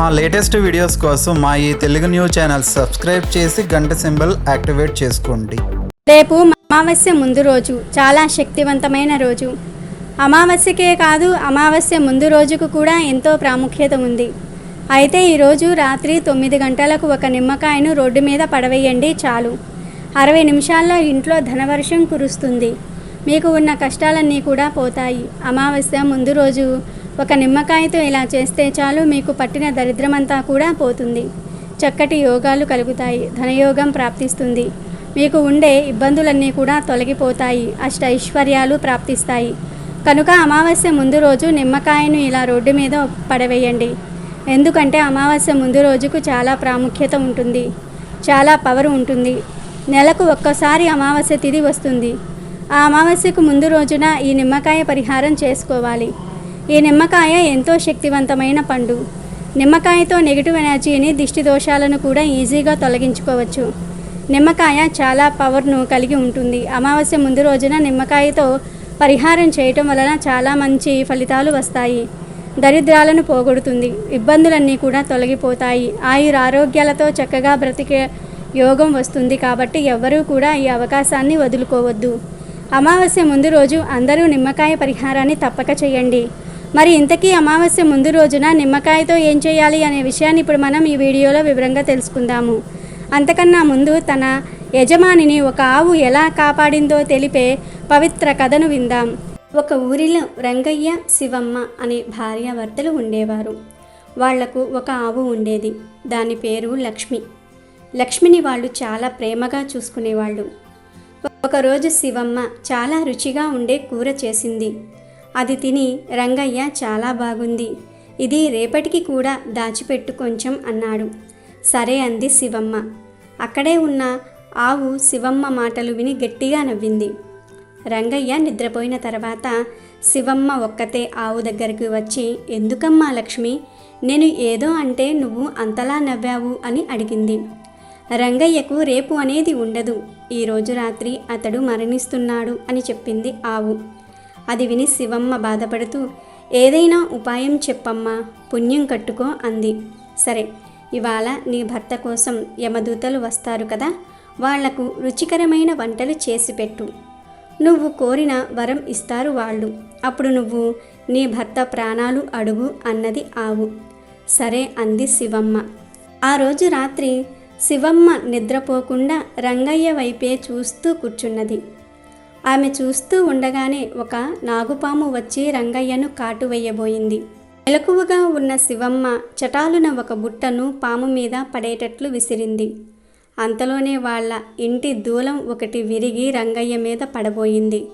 మా latest videos కోసం మా ఈ తెలుగు న్యూస్ ఛానల్ సబ్స్క్రైబ్ చేసి గంట సింబల్ యాక్టివేట్ చేసుకోండి. రేపు అమావాస్య ముందు రోజు చాలా శక్తివంతమైన రోజు. అమావాస్యకే కాదు అమావాస్య ముందు రోజుకు కూడా ఎంతో ప్రాముఖ్యత ఉంది. అయితే ఈరోజు రాత్రి తొమ్మిది గంటలకు ఒక నిమ్మకాయను రోడ్డు మీద పడవేయండి చాలు. అరవై నిమిషాల్లో ఇంట్లో ధనవర్షం కురుస్తుంది. మీకు ఉన్న కష్టాలన్నీ కూడా పోతాయి. అమావాస్య ముందు రోజు ఒక నిమ్మకాయతో ఇలా చేస్తే చాలు మీకు పట్టిన దరిద్రమంతా కూడా పోతుంది. చక్కటి యోగాలు కలుగుతాయి ధనయోగం ప్రాప్తిస్తుంది. మీకు ఉండే ఇబ్బందులన్నీ కూడా తొలగిపోతాయి అష్ట ఐశ్వర్యాలు ప్రాప్తిస్తాయి. కనుక అమావాస్య ముందు రోజు నిమ్మకాయను ఇలా రోడ్డు మీద పడవేయండి. ఎందుకంటే అమావాస్య ముందు రోజుకు చాలా ప్రాముఖ్యత ఉంటుంది చాలా పవర్ ఉంటుంది. నెలకు ఒక్కసారి అమావాస్య తిథి వస్తుంది. ఆ అమావాస్యకు ముందు రోజున ఈ నిమ్మకాయ పరిహారం చేసుకోవాలి. ఈ నిమ్మకాయ ఎంతో శక్తివంతమైన పండు. నిమ్మకాయతో నెగిటివ్ ఎనర్జీని దిష్టి దోషాలను కూడా ఈజీగా తొలగించుకోవచ్చు. నిమ్మకాయ చాలా పవర్ను కలిగి ఉంటుంది. అమావాస్య ముందు రోజున నిమ్మకాయతో పరిహారం చేయటం వలన చాలా మంచి ఫలితాలు వస్తాయి. దరిద్రాలను పోగొడుతుంది. ఇబ్బందులన్నీ కూడా తొలగిపోతాయి. ఆయుర ఆరోగ్యాలతో చక్కగా బ్రతికే యోగం వస్తుంది కాబట్టి ఎవ్వరూ కూడా ఈ అవకాశాన్ని వదులుకోవద్దు. అమావాస్య ముందు రోజు అందరూ నిమ్మకాయ పరిహారాన్ని తప్పక చేయండి. మరి ఇంతకీ అమావాస్య ముందు రోజున నిమ్మకాయతో ఏం చేయాలి అనే విషయాన్ని ఇప్పుడు మనం ఈ వీడియోలో వివరంగా తెలుసుకుందాము. అంతకన్నా ముందు తన యజమానిని ఒక ఆవు ఎలా కాపాడిందో తెలిపే పవిత్ర కథను విందాం. ఒక ఊరిలో రంగయ్య శివమ్మ అనే భార్యాభర్తలు ఉండేవారు. వాళ్ళకు ఒక ఆవు ఉండేది. దాని పేరు లక్ష్మి. లక్ష్మిని వాళ్ళు చాలా ప్రేమగా చూసుకునేవాళ్ళు. ఒకరోజు శివమ్మ చాలా రుచిగా ఉండే కూర చేసింది. అది తిని రంగయ్య చాలా బాగుంది. ఇది రేపటికి కూడా దాచిపెట్టు కొంచెం అన్నాడు. సరే అంది శివమ్మ. అక్కడే ఉన్న ఆవు శివమ్మ మాటలు విని గట్టిగా నవ్వింది. రంగయ్య నిద్రపోయిన తర్వాత శివమ్మ ఒక్కతే ఆవు దగ్గరికి వచ్చి ఎందుకమ్మా లక్ష్మి నేను ఏదో అంటే నువ్వు అంతలా నవ్వావు అని అడిగింది. రంగయ్యకు రేపు అనేది ఉండదు. ఈరోజు రాత్రి అతడు మరణిస్తున్నాడు అని చెప్పింది ఆవు. అది విని శివమ్మ బాధపడుతూ ఏదైనా ఉపాయం చెప్పమ్మా పుణ్యం కట్టుకో అంది. సరే ఇవాళ నీ భర్త కోసం యమదూతలు వస్తారు కదా వాళ్ళకు రుచికరమైన వంటలు చేసి పెట్టు. నువ్వు కోరిన వరం ఇస్తారు వాళ్ళు. అప్పుడు నువ్వు నీ భర్త ప్రాణాలు అడుగు అన్నది ఆవు. సరే అంది శివమ్మ. ఆ రోజు రాత్రి శివమ్మ నిద్రపోకుండా రంగయ్య వైపే చూస్తూ కూర్చున్నది. ఆమె చూస్తూ ఉండగానే ఒక నాగుపాము వచ్చి రంగయ్యను కాటు వేయబోయింది. మెలకువగా ఉన్న శివమ్మ చటాలున ఒక బుట్టను పాము మీద పడేటట్లు విసిరింది. అంతలోనే వాళ్ళ ఇంటి దూలం ఒకటి విరిగి రంగయ్య మీద పడబోయింది.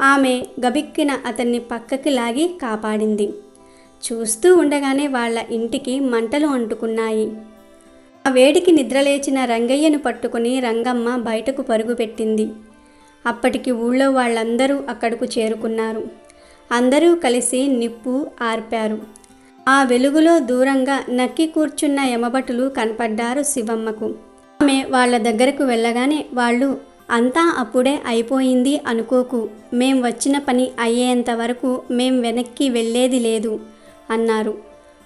ఆమె గబిక్కిన అతన్ని పక్కకి లాగి కాపాడింది. చూస్తూ ఉండగానే వాళ్ళ ఇంటికి మంటలు అంటుకున్నాయి. ఆ వేడికి నిద్రలేచిన రంగయ్యను పట్టుకుని రంగమ్మ బయటకు పరుగుపెట్టింది అప్పటికి ఊళ్ళో వాళ్ళందరూ అక్కడకు చేరుకున్నారు. అందరూ కలిసి నిప్పు ఆర్పారు. ఆ వెలుగులో దూరంగా నక్కి కూర్చున్న యమభటులు కనపడ్డారు శివమ్మకు. ఆమె వాళ్ళ దగ్గరకు వెళ్ళగానే వాళ్ళు అంతా అప్పుడే అయిపోయింది అనుకోకు. మేం వచ్చిన పని అయ్యేంత వరకు మేం వెనక్కి వెళ్ళేది లేదు అన్నారు.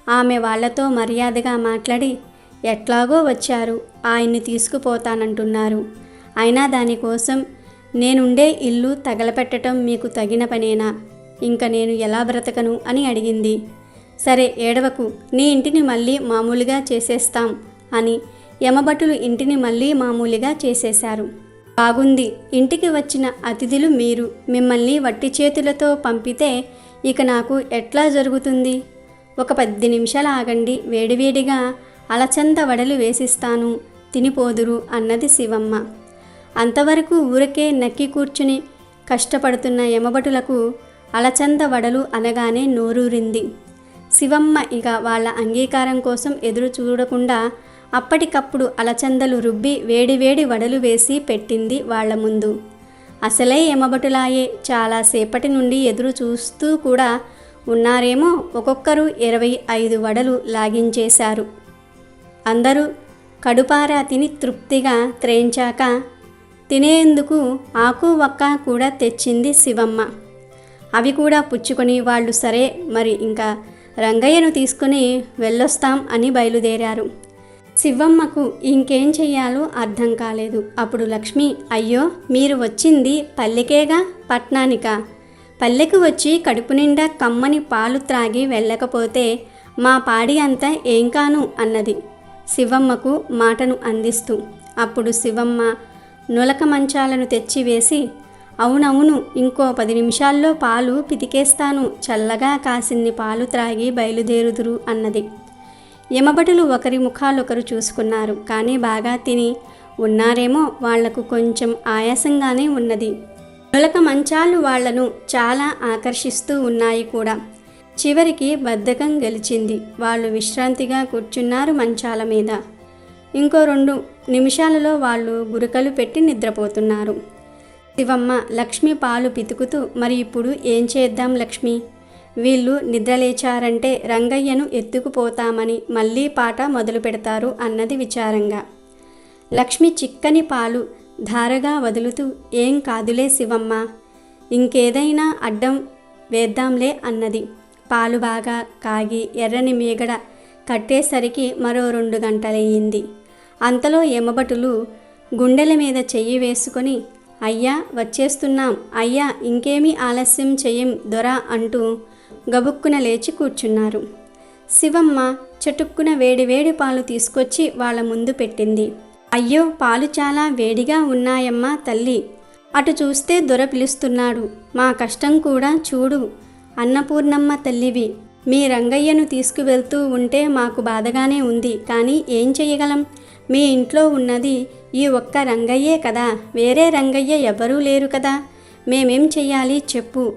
ఆమె వాళ్ళతో మర్యాదగా మాట్లాడి ఎట్లాగో వచ్చారు ఆయన్ని తీసుకుపోతానంటున్నారు. అయినా దానికోసం నేనుండే ఇల్లు తగలపెట్టడం మీకు తగిన పనేనా? ఇంక నేను ఎలా బ్రతకను? అని అడిగింది. సరే ఏడవకు. నీ ఇంటిని మళ్ళీ మామూలుగా చేసేస్తాం అని యమభటులు ఇంటిని మళ్ళీ మామూలుగా చేసేశారు. బాగుంది. ఇంటికి వచ్చిన అతిథులు మీరు. మిమ్మల్ని వట్టి చేతులతో పంపితే ఇక నాకు ఎట్లా జరుగుతుంది? ఒక పది నిమిషాలు ఆగండి. వేడివేడిగా అలచంద వడలు వేసిస్తాను. తినిపోదురు అన్నది శివమ్మ. అంతవరకు ఊరికే నక్కి కూర్చుని కష్టపడుతున్న యమభటులకు అలచంద వడలు అనగానే నోరూరింది. శివమ్మ ఇక వాళ్ళ అంగీకారం కోసం ఎదురు చూడకుండా అప్పటికప్పుడు అలచందలు రుబ్బి వేడివేడి వడలు వేసి పెట్టింది వాళ్ళ ముందు. అసలే యమభటులాయే చాలాసేపటి నుండి ఎదురు చూస్తూ కూడా ఉన్నారేమో ఒక్కొక్కరు ఇరవై ఐదు వడలు లాగించేశారు. అందరూ కడుపారా తిని తృప్తిగా త్రేయించాక తినేందుకు ఆకు వక్క కూడా తెచ్చింది శివమ్మ. అవి కూడా పుచ్చుకొని వాళ్ళు సరే మరి ఇంకా రంగయ్యను తీసుకుని వెళ్ళొస్తాం అని బయలుదేరారు. శివమ్మకు ఇంకేం చెయ్యాలో అర్థం కాలేదు. అప్పుడు లక్ష్మి అయ్యో మీరు వచ్చింది పల్లెకేగా పట్నానికా? పల్లెకు వచ్చి కడుపు నిండా కమ్మని పాలు త్రాగి వెళ్ళకపోతే మా పాడి అంతా ఏం కాను అన్నది. శివమ్మకు మాటను అందిస్తూ అప్పుడు శివమ్మ నులక మంచాలను తెచ్చివేసి అవునవును ఇంకో పది నిమిషాల్లో పాలు పితికేస్తాను చల్లగా కాసిన్ని పాలు త్రాగి బయలుదేరుదురు అన్నది. యమబటులు ఒకరి ముఖాలొకరు చూసుకున్నారు కానీ బాగా తిని ఉన్నారేమో వాళ్ళకు కొంచెం ఆయాసంగానే ఉన్నది. నులక మంచాలు వాళ్ళను చాలా ఆకర్షిస్తూ ఉన్నాయి కూడా. చివరికి బద్ధకం గెలిచింది. వాళ్ళు విశ్రాంతిగా కూర్చున్నారు మంచాల మీద. ఇంకో రెండు నిమిషాలలో వాళ్ళు గురకలు పెట్టి నిద్రపోతున్నారు. శివమ్మ లక్ష్మి పాలు పితుకుతూ మరి ఇప్పుడు ఏం చేద్దాం లక్ష్మి? వీళ్ళు నిద్రలేచారంటే రంగయ్యను ఎత్తుకుపోతామని మళ్ళీ పాట మొదలు పెడతారు అన్నది విచారంగా. లక్ష్మి చిక్కని పాలు ధారగా వదులుతూ ఏం కాదులే శివమ్మ ఇంకేదైనా అడ్డం వేద్దాంలే అన్నది. పాలు బాగా కాగి ఎర్రని మీగడ కట్టేసరికి మరో రెండు గంటలయ్యింది. అంతలో ఎమబటులు గుండెల మీద చెయ్యి వేసుకొని అయ్యా వచ్చేస్తున్నాం. అయ్యా ఇంకేమీ ఆలస్యం చెయ్యం దొరా అంటూ గబుక్కున లేచి కూర్చున్నారు. శివమ్మ చటుక్కున వేడి వేడి పాలు తీసుకొచ్చి వాళ్ళ ముందు పెట్టింది. అయ్యో పాలు చాలా వేడిగా ఉన్నాయమ్మా తల్లి. అటు చూస్తే దొర పిలుస్తున్నాడు. మా కష్టం కూడా చూడు. అన్నపూర్ణమ్మ తల్లివి మీ రంగయ్యను తీసుకువెళ్తూ ఉంటే మాకు బాధగానే ఉంది. కానీ ఏం చేయగలం మీ ఇంట్లో ఉన్నది ఈ ఒక్క రంగయ్యే కదా వేరే రంగయ్య ఎవరూ లేరు కదా. మేమేం చెయ్యాలి చెప్పు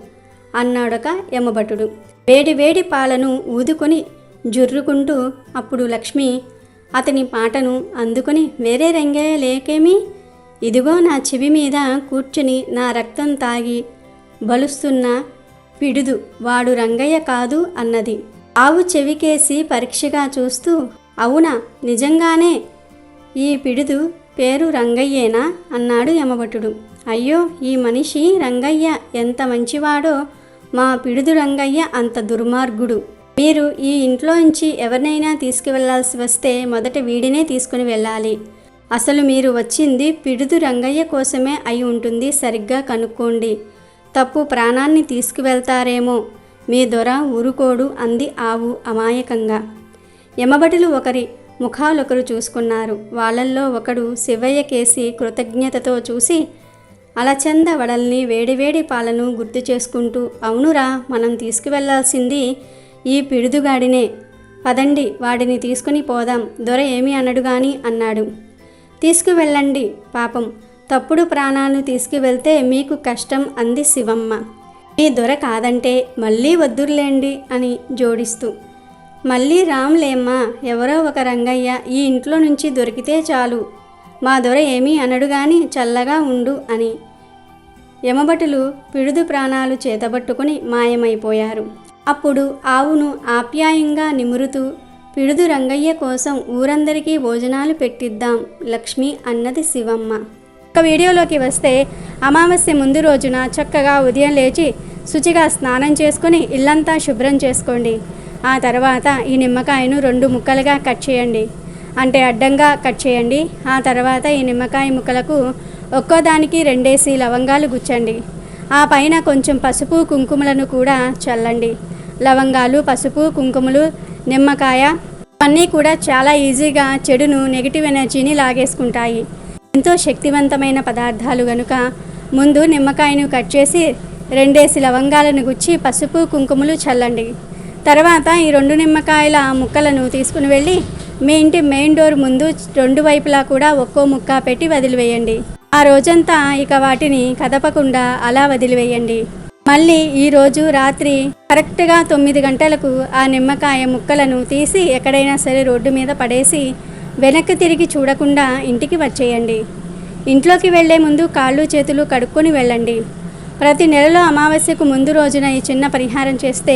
అన్నాడొక యమభటుడు. వేడి వేడి పాలను ఊదుకొని జుర్రుకుంటూ అప్పుడు లక్ష్మి అతని పాటను అందుకొని వేరే రంగయ్య లేకేమి? ఇదిగో నా చెవి మీద కూర్చుని నా రక్తం తాగి బలుస్తున్న పిడుదు వాడు రంగయ్య కాదు అన్నది. ఆవు చెవికేసి పరీక్షగా చూస్తూ అవునా నిజంగానే? ఈ పిడుదు పేరు రంగయ్యేనా? అన్నాడు యమభటుడు. అయ్యో ఈ మనిషి రంగయ్య ఎంత మంచివాడో. మా పిడుదు రంగయ్య అంత దుర్మార్గుడు. మీరు ఈ ఇంట్లోంచి ఎవరినైనా తీసుకువెళ్ళాల్సి వస్తే మొదట వీడినే తీసుకుని వెళ్ళాలి. అసలు మీరు వచ్చింది పిడుదు రంగయ్య కోసమే అయి ఉంటుంది సరిగ్గా కనుక్కోండి. తప్పు ప్రాణాన్ని తీసుకువెళ్తారేమో. మీ దొర ఊరుకోడు అంది ఆవు అమాయకంగా. యమబడులు ఒకరి ముఖాలొకరు చూసుకున్నారు. వాళ్ళల్లో ఒకడు శివయ్య కేసి కృతజ్ఞతతో చూసి అలచంద వడల్ని వేడివేడి పాలను గుర్తు చేసుకుంటూ అవునురా మనం తీసుకువెళ్ళాల్సింది ఈ పిడుదుగాడినే. పదండి వాడిని తీసుకుని పోదాం. దొర ఏమీ అనడు గాని అన్నాడు. తీసుకువెళ్ళండి పాపం. తప్పుడు ప్రాణాలను తీసుకువెళ్తే మీకు కష్టం అంది శివమ్మ. మీ దొర కాదంటే మళ్ళీ వద్దుర్లేండి అని జోడిస్తూ మళ్ళీ రాములేమ్మా ఎవరో ఒక రంగయ్య ఈ ఇంట్లో నుంచి దొరికితే చాలు. మా దొర ఏమీ అనడు గాని చల్లగా ఉండు అని. యమభటులు పిడుదు ప్రాణాలు చేతబట్టుకుని మాయమైపోయారు. అప్పుడు ఆవును ఆప్యాయంగా నిమురుతూ పిడుదు రంగయ్య కోసం ఊరందరికీ భోజనాలు పెట్టిద్దాం లక్ష్మి అన్నది శివమ్మ. ఒక వీడియోలోకి వస్తే అమావాస్య ముందు రోజున చక్కగా ఉదయం లేచి శుచిగా స్నానం చేసుకొని ఇల్లంతా శుభ్రం చేసుకోండి. ఆ తర్వాత ఈ నిమ్మకాయను రెండు ముక్కలుగా కట్ చేయండి. అంటే అడ్డంగా కట్ చేయండి. ఆ తర్వాత ఈ నిమ్మకాయ ముక్కలకు ఒక్కో దానికి రెండేసి లవంగాలు గుచ్చండి. ఆ పైన కొంచెం పసుపు కుంకుమలను కూడా చల్లండి. లవంగాలు పసుపు కుంకుమలు నిమ్మకాయ అన్నీ కూడా చాలా ఈజీగా చెడును నెగిటివ్ ఎనర్జీని లాగేసుకుంటాయి. ఎంతో శక్తివంతమైన పదార్థాలు గనుక ముందు నిమ్మకాయను కట్ చేసి రెండేసి లవంగాలను గుచ్చి పసుపు కుంకుమలు చల్లండి. తర్వాత ఈ రెండు నిమ్మకాయల ముక్కలను తీసుకుని వెళ్ళి మీ ఇంటి మెయిన్ డోర్ ముందు రెండు వైపులా కూడా ఒక్కో ముక్క పెట్టి వదిలివేయండి. ఆ రోజంతా ఇక వాటిని కదపకుండా అలా వదిలివేయండి. మళ్ళీ ఈరోజు రాత్రి కరెక్ట్గా తొమ్మిది గంటలకు ఆ నిమ్మకాయ ముక్కలను తీసి ఎక్కడైనా సరే రోడ్డు మీద పడేసి వెనక్కి తిరిగి చూడకుండా ఇంటికి వచ్చేయండి. ఇంట్లోకి వెళ్ళే ముందు కాళ్ళు చేతులు కడుక్కొని వెళ్ళండి. ప్రతి నెలలో అమావాస్యకు ముందు రోజున ఈ చిన్న పరిహారం చేస్తే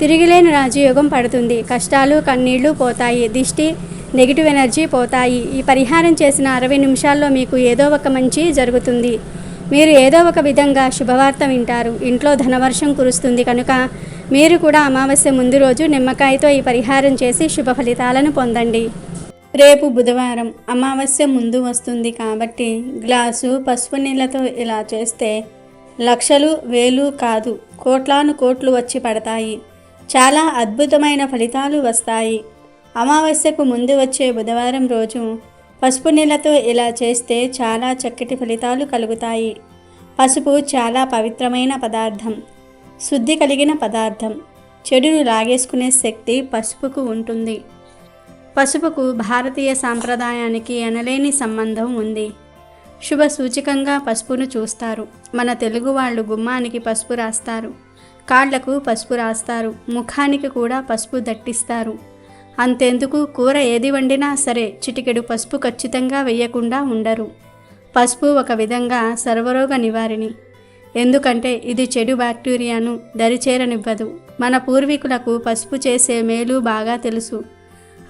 తిరిగిలేని రాజయోగం పడుతుంది. కష్టాలు కన్నీళ్ళు పోతాయి. దిష్టి నెగిటివ్ ఎనర్జీ పోతాయి. ఈ పరిహారం చేసిన అరవై నిమిషాల్లో మీకు ఏదో ఒక మంచి జరుగుతుంది. మీరు ఏదో ఒక విధంగా శుభవార్త వింటారు. ఇంట్లో ధనవర్షం కురుస్తుంది కనుక మీరు కూడా అమావాస్య ముందు రోజు నిమ్మకాయతో ఈ పరిహారం చేసి శుభ ఫలితాలను పొందండి. రేపు బుధవారం అమావాస్య ముందు వస్తుంది కాబట్టి గ్లాసు పసుపు నీళ్ళతో ఇలా చేస్తే లక్షలు వేలు కాదు కోట్లాను కోట్లు వచ్చి పడతాయి. చాలా అద్భుతమైన ఫలితాలు వస్తాయి. అమావాస్యకు ముందు వచ్చే బుధవారం రోజు పసుపు నీళ్ళతో ఇలా చేస్తే చాలా చక్కటి ఫలితాలు కలుగుతాయి. పసుపు చాలా పవిత్రమైన పదార్థం శుద్ధి కలిగిన పదార్థం. చెడును లాగేసుకునే శక్తి పసుపుకు ఉంటుంది. పసుపుకు భారతీయ సాంప్రదాయానికి ఎనలేని సంబంధం ఉంది. శుభ సూచికంగా పసుపును చూస్తారు. మన తెలుగు వాళ్ళు గుమ్మానికి పసుపు రాస్తారు. కాళ్ళకు పసుపు రాస్తారు ముఖానికి కూడా పసుపు దట్టిస్తారు. అంతెందుకు కూర ఏది వండినా సరే చిటికెడు పసుపు ఖచ్చితంగా వేయకుండా ఉండరు. పసుపు ఒక విధంగా సర్వరోగ నివారిణి. ఎందుకంటే ఇది చెడు బ్యాక్టీరియాను దరిచేరనివ్వదు. మన పూర్వీకులకు పసుపు చేసే మేలు బాగా తెలుసు.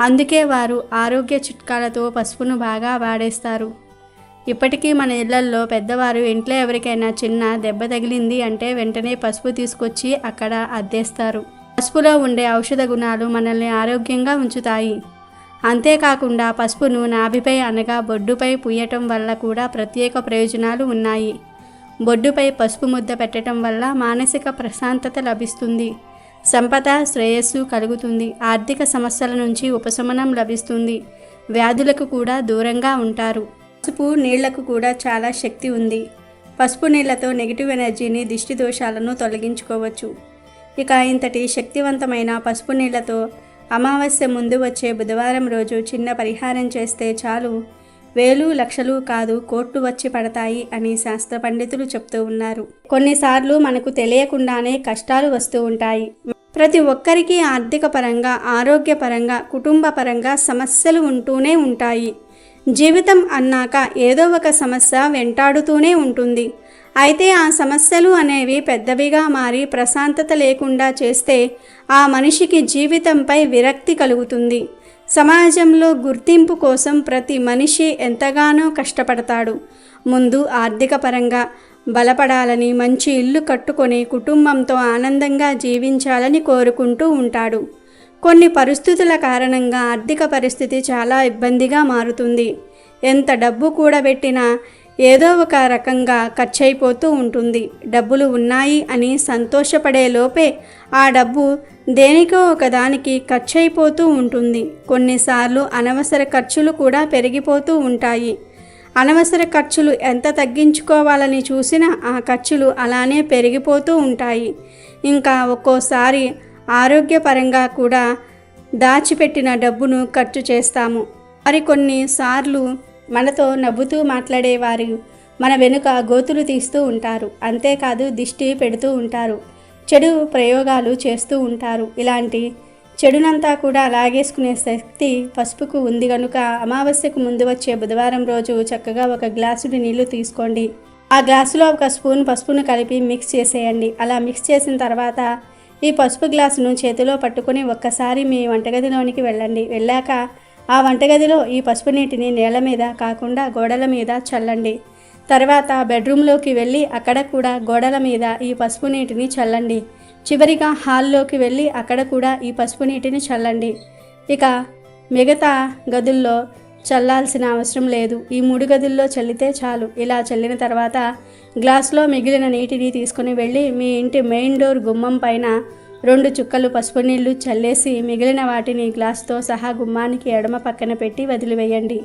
అందుకే వారు ఆరోగ్య చిట్కాలతో పసుపును బాగా వాడేస్తారు. ఇప్పటికీ మన ఇళ్ళల్లో పెద్దవారు ఇంట్లో ఎవరికైనా చిన్న దెబ్బ తగిలింది అంటే వెంటనే పసుపు తీసుకొచ్చి అక్కడ అద్దేస్తారు. పసుపులో ఉండే ఔషధ గుణాలు మనల్ని ఆరోగ్యంగా ఉంచుతాయి. అంతేకాకుండా పసుపును నాభిపై అనగా బొడ్డుపై పూయటం వల్ల కూడా ప్రత్యేక ప్రయోజనాలు ఉన్నాయి. బొడ్డుపై పసుపు ముద్ద పెట్టడం వల్ల మానసిక ప్రశాంతత లభిస్తుంది. సంపద శ్రేయస్సు కలుగుతుంది. ఆర్థిక సమస్యల నుంచి ఉపశమనం లభిస్తుంది. వ్యాధులకు కూడా దూరంగా ఉంటారు. పసుపు నీళ్ళకు కూడా చాలా శక్తి ఉంది. పసుపు నీళ్ళతో నెగిటివ్ ఎనర్జీని దిష్టి దోషాలను తొలగించుకోవచ్చు. ఇక ఇంతటి శక్తివంతమైన పసుపు నీళ్ళతో అమావాస్య ముందు వచ్చే బుధవారం రోజు చిన్న పరిహారం చేస్తే చాలు. వేలు లక్షలు కాదు కోట్లు వచ్చి పడతాయి అని శాస్త్ర పండితులు చెప్తూ ఉన్నారు. కొన్నిసార్లు మనకు తెలియకుండానే కష్టాలు వస్తూ ఉంటాయి. ప్రతి ఒక్కరికి ఆర్థిక పరంగా ఆరోగ్యపరంగా కుటుంబ పరంగా సమస్యలు ఉంటూనే ఉంటాయి. జీవితం అన్నాక ఏదో ఒక సమస్య వెంటాడుతూనే ఉంటుంది. అయితే ఆ సమస్యలు అనేవి పెద్దవిగా మారి ప్రశాంతత లేకుండా చేస్తే ఆ మనిషికి జీవితంపై విరక్తి కలుగుతుంది. సమాజంలో గుర్తింపు కోసం ప్రతి మనిషి ఎంతగానో కష్టపడతాడు. ముందు ఆర్థిక పరంగా బలపడాలని మంచి ఇల్లు కట్టుకొని కుటుంబంతో ఆనందంగా జీవించాలని కోరుకుంటూ ఉంటాడు. కొన్ని పరిస్థితుల కారణంగా ఆర్థిక పరిస్థితి చాలా ఇబ్బందిగా మారుతుంది. ఎంత డబ్బు కూడబెట్టినా ఏదో ఒక రకంగా ఖర్చయిపోతూ ఉంటుంది. డబ్బులు ఉన్నాయి అని సంతోషపడే లోపే ఆ డబ్బు దేనికో ఒకదానికి ఖర్చయిపోతూ ఉంటుంది. కొన్నిసార్లు అనవసర ఖర్చులు కూడా పెరిగిపోతూ ఉంటాయి. అనవసర ఖర్చులు ఎంత తగ్గించుకోవాలని చూసినా ఆ ఖర్చులు అలానే పెరిగిపోతూ ఉంటాయి. ఇంకా ఒక్కోసారి ఆరోగ్యపరంగా కూడా దాచిపెట్టిన డబ్బును ఖర్చు చేస్తాము. మరికొన్నిసార్లు మనతో నవ్వుతూ మాట్లాడేవారు మన వెనుక గోతులు తీస్తూ ఉంటారు. అంతేకాదు దిష్టి పెడుతూ ఉంటారు. చెడు ప్రయోగాలు చేస్తూ ఉంటారు. ఇలాంటి చెడునంతా కూడా లాగేసుకునే శక్తి పసుపుకు ఉంది కనుక అమావాస్యకు ముందు వచ్చే బుధవారం రోజు చక్కగా ఒక గ్లాసుడి నీళ్ళు తీసుకోండి. ఆ గ్లాసులో ఒక స్పూన్ పసుపును కలిపి మిక్స్ చేసేయండి. అలా మిక్స్ చేసిన తర్వాత ఈ పసుపు గ్లాసును చేతిలో పట్టుకొని ఒక్కసారి మీ వంటగదిలోనికి వెళ్ళండి. వెళ్ళాక ఆ వంటగదిలో ఈ పసుపు నీటిని నేల మీద కాకుండా గోడల మీద చల్లండి. తర్వాత బెడ్రూమ్లోకి వెళ్ళి అక్కడ కూడా గోడల మీద ఈ పసుపు నీటిని చల్లండి. చివరిగా హాల్లోకి వెళ్ళి అక్కడ కూడా ఈ పసుపు నీటిని చల్లండి. ఇక మిగతా గదుల్లో చల్లాల్సిన అవసరం లేదు. ఈ మూడు గదుల్లో చల్లితే చాలు. ఇలా చల్లిన తర్వాత గ్లాస్లో మిగిలిన నీటిని తీసుకుని వెళ్ళి మీ ఇంటి మెయిన్ డోర్ గుమ్మం పైన రెండు చుక్కలు పసుపు నీళ్ళు చల్లేసి మిగిలిన వాటిని గ్లాస్తో సహా గుమ్మానికి ఎడమ పక్కన పెట్టి వదిలివేయండి.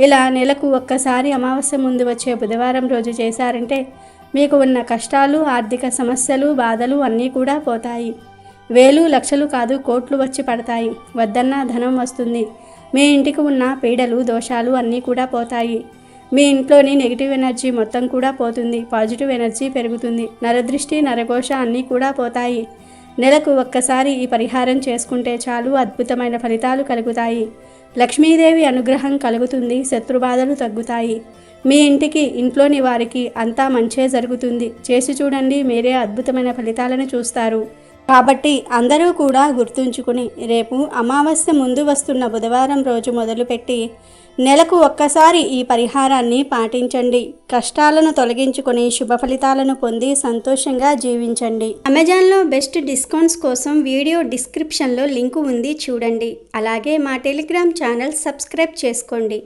ఇలా నెలకు ఒక్కసారి అమావాస్య ముందు వచ్చే బుధవారం రోజు చేశారంటే మీకు ఉన్న కష్టాలు ఆర్థిక సమస్యలు బాధలు అన్నీ కూడా పోతాయి. వేలు లక్షలు కాదు కోట్లు వచ్చి పడతాయి. వద్దన్న ధనం వస్తుంది. మీ ఇంటికి ఉన్న పీడలు దోషాలు అన్నీ కూడా పోతాయి. మీ ఇంట్లోని నెగిటివ్ ఎనర్జీ మొత్తం కూడా పోతుంది. పాజిటివ్ ఎనర్జీ పెరుగుతుంది. నరదృష్టి నరఘోష అన్నీ కూడా పోతాయి. నెలకు ఒక్కసారి ఈ పరిహారం చేసుకుంటే చాలు అద్భుతమైన ఫలితాలు కలుగుతాయి. లక్ష్మీదేవి అనుగ్రహం కలుగుతుంది. శత్రుబాధలు తగ్గుతాయి. మీ ఇంటికి ఇంట్లోని వారికి అంతా మంచే జరుగుతుంది. చేసి చూడండి మీరే అద్భుతమైన ఫలితాలను చూస్తారు. కాబట్టి అందరూ కూడా గుర్తుంచుకుని రేపు అమావాస్య ముందు వస్తున్న బుధవారం రోజు మొదలుపెట్టి నెలకు ఒక్కసారి ఈ పరిహారాన్ని పాటించండి. కష్టాలను తొలగించుకొని శుభ ఫలితాలను పొంది సంతోషంగా జీవించండి. అమెజాన్లో బెస్ట్ డిస్కౌంట్స్ కోసం వీడియో డిస్క్రిప్షన్లో లింకు ఉంది చూడండి. అలాగే మా టెలిగ్రామ్ ఛానల్ సబ్స్క్రైబ్ చేసుకోండి.